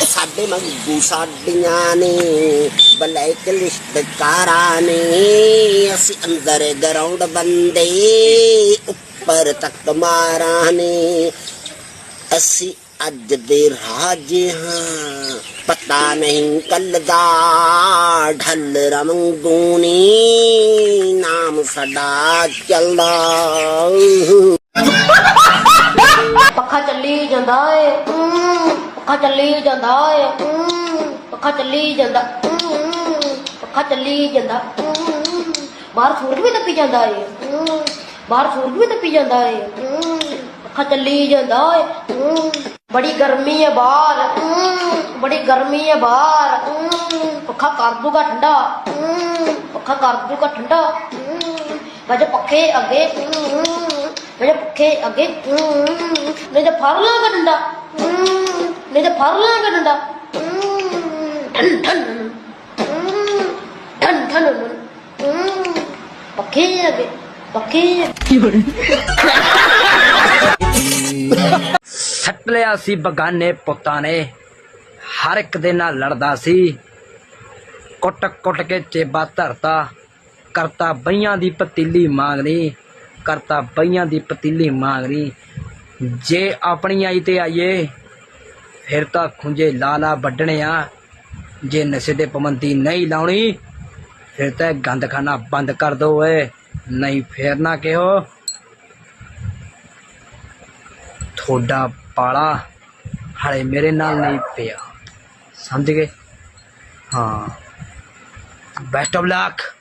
ਸਾਡੇ ਮੰਗੂ ਸਾਡੀਆਂ ਨੇ ਬਲੈਕ ਲਿਸਟ ਕਾਰਾਂ ਨੇ। ਅਸੀਂ ਅੰਦਰ ਗਰਾਊਂਡ ਬੰਦੇ, ਉੱਪਰ ਤੱਕ ਮਾਰਾਂ ਨੇ। ਅਸੀਂ ਅੱਜ ਦੇ ਰਾਜ ਹਾਂ, ਪਤਾ ਨਹੀਂ ਕੱਲ ਦਾ ਢਲ ਰਮੰਗੂਨੀ ਨਾਮ ਸਾਡਾ ਚੱਲਦਾ। ਪੱਖਾ ਚੱਲੀ ਜਾਂਦਾ ਏ। ਪੱਖਾ ਚੱਲੀ ਜਾਂਦਾ ਏ। ਊਂ, ਪੱਖਾ ਚੱਲੀ ਜਾਂਦਾ। ਊਂ, ਪੱਖਾ ਚੱਲੀ ਜਾਂਦਾ। ਊਂ। ਬਾਹਰ ਸੂਰਜ ਵੀ ਤੱਪੀ ਜਾਂਦਾ ਏ। ਊਂ, ਬਾਹਰ ਸੂਰਜ ਵੀ ਤੱਪੀ ਜਾਂਦਾ ਏ। ਊਂ, ਪੱਖਾ ਚੱਲੀ ਜਾਂਦਾ ਏ। ਊਂ। ਬੜੀ ਗਰਮੀ ਹੈ ਬਾਹਰ। ਊਂ, ਬੜੀ ਗਰਮੀ ਹੈ ਬਾਹਰ। ਊਂ, ਪੱਖਾ ਕਰ ਦੂਗਾ ਠੰਡਾ। ਊਂ, ਪੱਖਾ ਕਰ ਦੂਗਾ ਠੰਡਾ। ਊਂ। ਵਜੇ ਪੱਖੇ ਅੱਗੇ। ਊਂ, ਮੇਰੇ ਪੱਖੇ ਅੱਗੇ। ਊਂ, ਨਹੀਂ ਤੇ ਫੜ ਲਾਂਗਾ ਡੰਡਾ। ਪੱਖੇ ਅੱਗੇ ਪੱਖੇ ਸੱਟ ਲਿਆ ਸੀ ਬਗਾਨੇ ਪੁੱਤਾਂ ਨੇ। ਹਰ ਇੱਕ ਦੇ ਨਾਲ ਲੜਦਾ ਸੀ। ਕੁੱਟ ਕੁੱਟ ਕੇ ਚੇਬਾ ਧਰਤਾ। ਕਰਤਾ ਬਈਆਂ ਦੀ ਪਤੀਲੀ ਮੰਗਣੀ ਕਰਤਾ ਬਈਆਂ ਦੀ ਪਤੀਲੀ ਮੰਗਣੀ। ਜੇ ਆਪਣੀ ਆਈ ਤੇ ਆਈਏ ਫਿਰ ਤਾਂ ਖੁੰਝੇ ਲਾਲਾ ਵੱਢਣੇ ਆ। ਜੇ ਨਸ਼ੇ ਦੇ ਪਾਬੰਦੀ ਨਹੀਂ ਲਾਉਣੀ ਫਿਰ ਤਾਂ ਇਹ ਗੰਦਖਾਨਾ ਬੰਦ ਕਰ ਦੋ ਓਏ। ਨਹੀਂ ਫੇਰ ਨਾ ਕਿਹੋ। ਤੁਹਾਡਾ ਪਾਲਾ ਹਲੇ ਮੇਰੇ ਨਾਲ ਨਹੀਂ ਪਿਆ। ਸਮਝ ਗਏ? ਹਾਂ। ਬੈਸਟ ਆਫ ਲੱਕ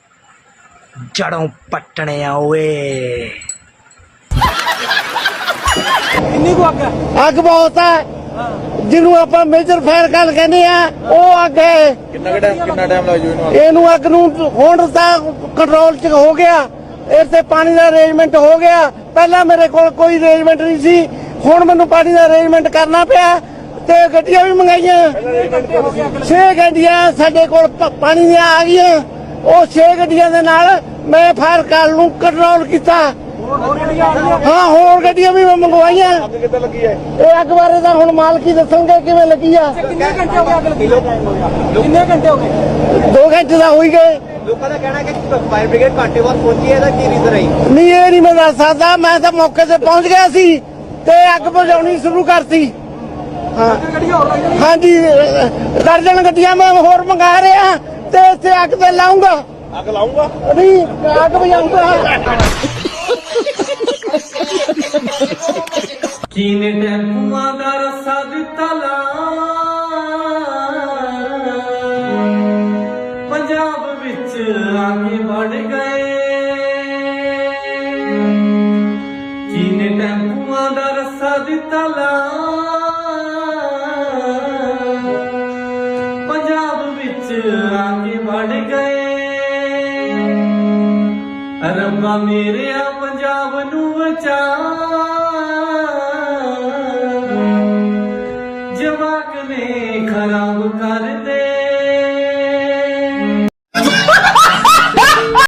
ਜੜੋਂ ਪੱਟਣੇ ਆ ਓਏ। ਅੱਗ ਬਹੁਤ ਹੈ। ਜਿਹਨੂੰ ਆਪਾਂ ਮੇਜਰ ਫਾਇਰ ਗੱਲ ਕਹਿੰਦੇ ਆ ਉਹ ਅੱਗ ਹੈ। ਕਿੰਨਾ ਟਾਈਮ ਕਿੰਨਾ ਟਾਈਮ ਲੱਗ ਜੂ ਇਹਨੂੰ ਇਹਨੂੰ ਅੱਗ ਨੂੰ ਹੁਣ ਤਾਂ ਕੰਟਰੋਲ ਚ ਹੋ ਗਿਆ। ਤੇ ਪਾਣੀ ਦਾ ਅਰੇਂਜਮੈਂਟ ਹੋ ਗਿਆ। ਪਹਿਲਾਂ ਮੇਰੇ ਕੋਲ ਕੋਈ ਅਰੇਂਜਮੈਂਟ ਨਹੀਂ ਸੀ। ਹੁਣ ਮੈਨੂੰ ਪਾਣੀ ਦਾ ਅਰੇਂਜਮੈਂਟ ਕਰਨਾ ਪਿਆ ਤੇ ਗੱਡੀਆਂ ਵੀ ਮੰਗਾਈਆਂ। ਛੇ ਗੱਡੀਆਂ ਸਾਡੇ ਕੋਲ ਪਾਣੀ ਦੀਆਂ ਆ ਗਈਆਂ। ਉਹ ਛੇ ਗੱਡੀਆਂ ਦੇ ਨਾਲ ਮੈਂ ਫਾਇਰ ਕਾਲ ਨੂੰ ਕੰਟਰੋਲ ਕੀਤਾ। ਹਾਂ ਹੋਰ ਗੱਡੀਆਂ ਵੀ ਮੈਂ ਮੰਗਵਾਈਆਂ। ਅੱਗ ਕਿੱਦਾਂ ਲੱਗੀ ਹੈ ਇਹ ਅੱਗ ਬਾਰੇ ਤਾਂ ਹੁਣ ਮਾਲਕੀ ਦੱਸਣਗੇ ਕਿਵੇਂ ਲੱਗੀ ਆ। ਕਿੰਨੇ ਘੰਟੇ ਹੋ ਗਏ ਅੱਗ ਲੱਗੀ ਕਿੰਨੇ ਘੰਟੇ ਹੋ ਗਏ? 2 ਘੰਟੇ ਦਾ ਹੋਈ ਗਏ। ਲੋਕਾਂ ਦਾ ਕਹਿਣਾ ਕਿ ਫਾਇਰ ਬ੍ਰਿਗੇਡ ਘੰਟੇ ਬਾਅਦ ਪਹੁੰਚੀ ਹੈ ਇਹਦਾ ਕੀ ਰੀਜ਼ਨ ਹੈ ਨਹੀਂ ਇਹ ਨਹੀਂ ਮੈਂ ਦੱਸ ਸਕਦਾ। ਮੈਂ ਤਾਂ ਮੌਕੇ ਤੇ ਪਹੁੰਚ ਗਿਆ ਸੀ ਤੇ ਅੱਗ ਬੁਝਾਉਣੀ ਸ਼ੁਰੂ ਕਰਤੀ। ਹਾਂ। ਹਾਂਜੀ ਦਰਜਨ ਗੱਡੀਆਂ ਮੈਂ ਹੋਰ ਮੰਗਾ ਰਿਹਾ ਤੇ ਇੱਥੇ ਅੱਗ ਤੇ ਲਾਉਂਗਾ ਅੱਗ ਲਾਉਂਗਾ ਨਹੀਂ ਅੱਗ ਬੁਝਾਉਂਗਾ ਕੀਨੇ ਟੈਂਪੂਆਂ ਦਾ ਰਸਾ ਦਿੱਤਾ ਲਾ ਪੰਜਾਬ ਵਿੱਚ ਆ ਕੇ ਵੜ ਗਏ। ਕੀਨੇ ਟੈਂਪੂਆਂ ਦਾ ਰਸਾ ਦਿੱਤਾ ਲਾ ਪੰਜਾਬ ਵਿੱਚ ਆ ਕੇ ਵੜ ਗਏ। ਰਮਾ ਮੇਰਿਆ ਪੰਜਾਬ ਨੂੰ ਬਚਾ। ਜਵਾਕ ਨੇ ਖਰਾਬ ਕਰਦੇ